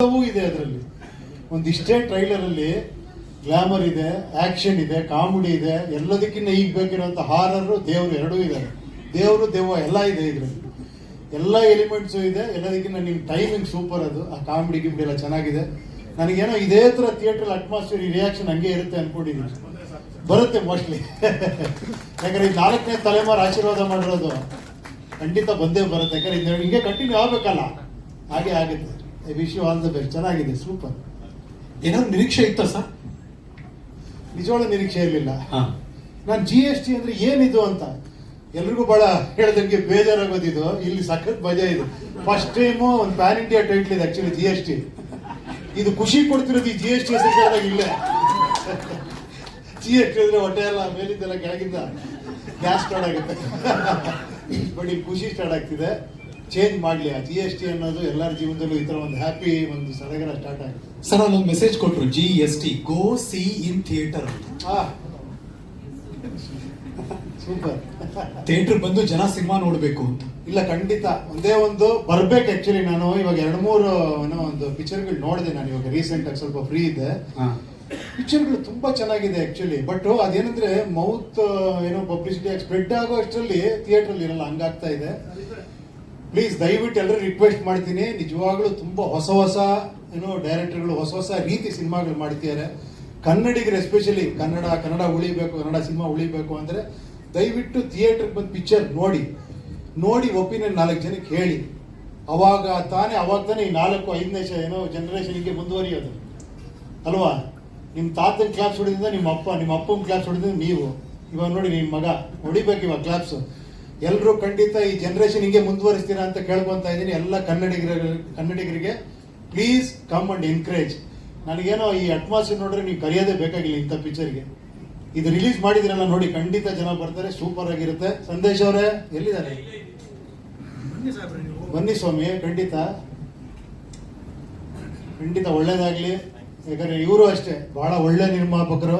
ಇದೆ ಅದರಲ್ಲಿ. ಒಂದಿಷ್ಟೇ ಟ್ರೈಲರ್ ಅಲ್ಲಿ ಗ್ಲಾಮರ್ ಇದೆ ಆಕ್ಷನ್ ಇದೆ ಕಾಮಿಡಿ ಇದೆ ಎಲ್ಲದಕ್ಕಿಂತ ಈಗ ಬೇಕಿರುವಂತ ಹಾರರು ದೇವರು ಎರಡೂ ಇದ್ದಾರೆ ದೇವರು ದೇವ ಎಲ್ಲ ಇದೆ ಇದರಲ್ಲಿ. ಎಲ್ಲ ಎಲಿಮೆಂಟ್ಸು ಇದೆ ಎಲ್ಲದಕ್ಕಿಂತ ನಿಮ್ಮ ಟೈಮಿಂಗ್ ಸೂಪರ್ ಅದು. ಆ ಕಾಮಿಡಿ ಗಿಮಿಡಿ ಎಲ್ಲ ಚೆನ್ನಾಗಿದೆ. ನನಗೇನೋ ಇದೇ ತರ ಥಿಯೇಟರ್ ಅಟ್ಮಾಸ್ಫಿಯರ್ ರಿಯಾಕ್ಷನ್ ಹಂಗೆ ಇರುತ್ತೆ ಅನ್ಕೊಂಡಿದ್ದೀನಿ ಬರುತ್ತೆ ಮೋಸ್ಟ್ಲಿ ಯಾಕಂದ್ರೆ ಈ ನಾಲ್ಕನೇ ತಲೆಮಾರು ಆಶೀರ್ವಾದ ಮಾಡಿರೋದು ಖಂಡಿತ ಬಂದೇ ಬರುತ್ತೆ. ಯಾಕಂದ್ರೆ ಹಿಂಗೆ ಕಂಟಿನ್ಯೂ ಆಗ್ಬೇಕಲ್ಲ. ಹಾಗೆ ಆಗುತ್ತೆ. I wish you all the best ಚೆನ್ನಾಗಿದೆ ಸೂಪರ್ ಏನಾದ್ರು ನಿರೀಕ್ಷೆ ಇತ್ತ ಸರ್? ನಿಜವಾದ ನಿರೀಕ್ಷೆ ಇರಲಿಲ್ಲ ನಾನು ಜಿ ಎಸ್ ಟಿ ಅಂದ್ರೆ ಏನಿದು ಅಂತ. ಎಲ್ರಿಗೂ ಬಹಳ ಹೇಳಿದಂಗೆ ಬೇಜಾರಾಗೋದಿದು. ಇಲ್ಲಿ ಸಖತ್ ಮಜಾ ಇದೆ. ಫಸ್ಟ್ ಟೈಮು ಒಂದು ಪ್ಯಾನ್ ಇಂಡಿಯಾ ಟೈಟ್ಲ್ ಇದೆ ಆಕ್ಚುಲಿ ಜಿ ಎಸ್ ಟಿ ಇದು ಖುಷಿ ಕೊಡ್ತಿರೋದು ಈ ಜಿ ಎಸ್ ಟಿ ಹೆಸರು ಕೇಳಿದಾಗ ಇಲ್ಲೇ. ಜಿ ಎಸ್ ಟಿ ಅಂದ್ರೆ ಹೊಟ್ಟೆ ಎಲ್ಲ ಮೇಲಿದ್ದೆಲ್ಲ ಕೆಳಗಿಂದ ಗ್ಯಾಸ್ ಸ್ಟಾರ್ಟ್ ಆಗುತ್ತೆ. ಬಟ್ ಈಗ ಖುಷಿ ಸ್ಟಾರ್ಟ್ ಆಗ್ತಿದೆ. ಚೇಂಜ್ ಮಾಡಲಿ. ಆ ಜಿ ಎಸ್ ಟಿ ಅನ್ನೋದು ಎಲ್ಲರ ಜೀವನದಲ್ಲೂ ಈ ಥರ ಒಂದು ಹ್ಯಾಪಿ ಒಂದು ಸಡಗರ ಸ್ಟಾರ್ಟ್ ಆಗುತ್ತೆ. ಸರ್ ಅಲ್ಲೊಂದು ಮೆಸೇಜ್ ಕೊಟ್ಟರು G S T go see in theatre super theatre ಬಂದು ಜನ ಸಿನಿಮಾ ನೋಡ್ಬೇಕು ಅಂತ. ಇಲ್ಲ ಖಂಡಿತ. ಒಂದೇ ಒಂದು ಬರ್ಬೇಕು ಆಕ್ಚುಲಿ ನಾನು. ಇವಾಗ ಎರಡು ಮೂರು ಏನೋ ಒಂದು ಪಿಕ್ಚರ್ಗಳು ನೋಡಿದೆ ನಾನು ಇವಾಗ ರೀಸೆಂಟ್ ಆಗಿ ಸ್ವಲ್ಪ ಫ್ರೀ ಇದೆ ಪಿಕ್ಚರ್ಗಳು ತುಂಬಾ ಚೆನ್ನಾಗಿದೆ ಆಕ್ಚುಲಿ ಬಟ್ ಅದೇನಂದ್ರೆ ಮೌತ್ ಏನೋ ಪಬ್ಲಿಸಿಟಿ ಸ್ಪ್ರೆಡ್ ಆಗೋ ಅಷ್ಟರಲ್ಲಿ ಥಿಯೇಟರ್ ಅಲ್ಲಿ ಇರಲ್ಲ. ಹಂಗಾಗ್ತಾ ಇದೆ. ಪ್ಲೀಸ್ ದಯವಿಟ್ಟು ಎಲ್ಲರೂ ರಿಕ್ವೆಸ್ಟ್ ಮಾಡ್ತೀನಿ. ನಿಜವಾಗ್ಲೂ ತುಂಬಾ ಹೊಸ ಹೊಸ ಏನೋ ಡೈರೆಕ್ಟರ್ಗಳು ಹೊಸ ಹೊಸ ರೀತಿ ಸಿನಿಮಾಗಳು ಮಾಡ್ತಿದ್ದಾರೆ ಕನ್ನಡಿಗರು ಎಸ್ಪೆಷಲಿ ಕನ್ನಡ ಕನ್ನಡ ಉಳಿಬೇಕು, ಕನ್ನಡ ಸಿನಿಮಾ ಉಳಿಬೇಕು ಅಂದ್ರೆ ದಯವಿಟ್ಟು ಥಿಯೇಟ್ರಿಗೆ ಬಂದು ಪಿಕ್ಚರ್ ನೋಡಿ. ನೋಡಿ ಒಪಿನಿಯನ್ ನಾಲ್ಕು ಜನಕ್ಕೆ ಹೇಳಿ. ಅವಾಗ ತಾನೇ ಅವಾಗ ತಾನೇ ಈ ನಾಲ್ಕು, ಐದನೇ ಏನೋ ಜನರೇಷನ್ಗೆ ಮುಂದುವರಿಯೋದು. ಅಲ್ವಾ? ನಿಮ್ಮ ತಾತನ ಕ್ಲಾಪ್ಸ್ ಹೊಡಿದಿಂದ ನಿಮ್ಮ ಅಪ್ಪ, ನಿಮ್ಮ ಅಪ್ಪನ ಕ್ಲಾಪ್ಸ್ ಹೊಡಿದಿಂದ ನೀವು. ಇವಾಗ ನೋಡಿ ನಿಮ್ಮ ಮಗ, ಹೊಡಿಬೇಕು ಇವಾಗ ಕ್ಲಾಪ್ಸ್ ಎಲ್ಲರೂ ಖಂಡಿತ ಈ ಜನರೇಷನ್ ಹಿಂಗೆ ಮುಂದುವರಿಸ್ತೀರಾ ಅಂತ ಕೇಳ್ಕೊಂತ ಇದ್ದೀನಿ. ಎಲ್ಲ ಕನ್ನಡಿಗರ, ಕನ್ನಡಿಗರಿಗೆ ಪ್ಲೀಸ್ ಕಮ್ ಅಂಡ್ ಎನ್ಕರೇಜ್ ನನಗೇನೋ ಈ ಅಟ್ಮಾಸ್ಫಿಯರ್ ನೋಡ್ರೆ ನೀವು ಕರೆಯೋದೇ ಬೇಕಾಗಿಲ್ಲ ಇಂಥ ಪಿಕ್ಚರ್ಗೆ ಇದು ರಿಲೀಸ್ ಮಾಡಿದಿರಲ್ಲ ನೋಡಿ, ಖಂಡಿತ ಜನ ಬರ್ತಾರೆ ಸೂಪರ್ ಆಗಿರುತ್ತೆ. ಸಂದೇಶ್ ಅವರೇ, ಎಲ್ಲಿದ್ದಾರೆ? ಬನ್ನಿ ಸ್ವಾಮಿ, ಖಂಡಿತ. ಖಂಡಿತ ಒಳ್ಳೇದಾಗ್ಲಿ. ಯಾಕಂದ್ರೆ ಇವರು ಅಷ್ಟೇ, ಬಹಳ ಒಳ್ಳೆ ನಿರ್ಮಾಪಕರು.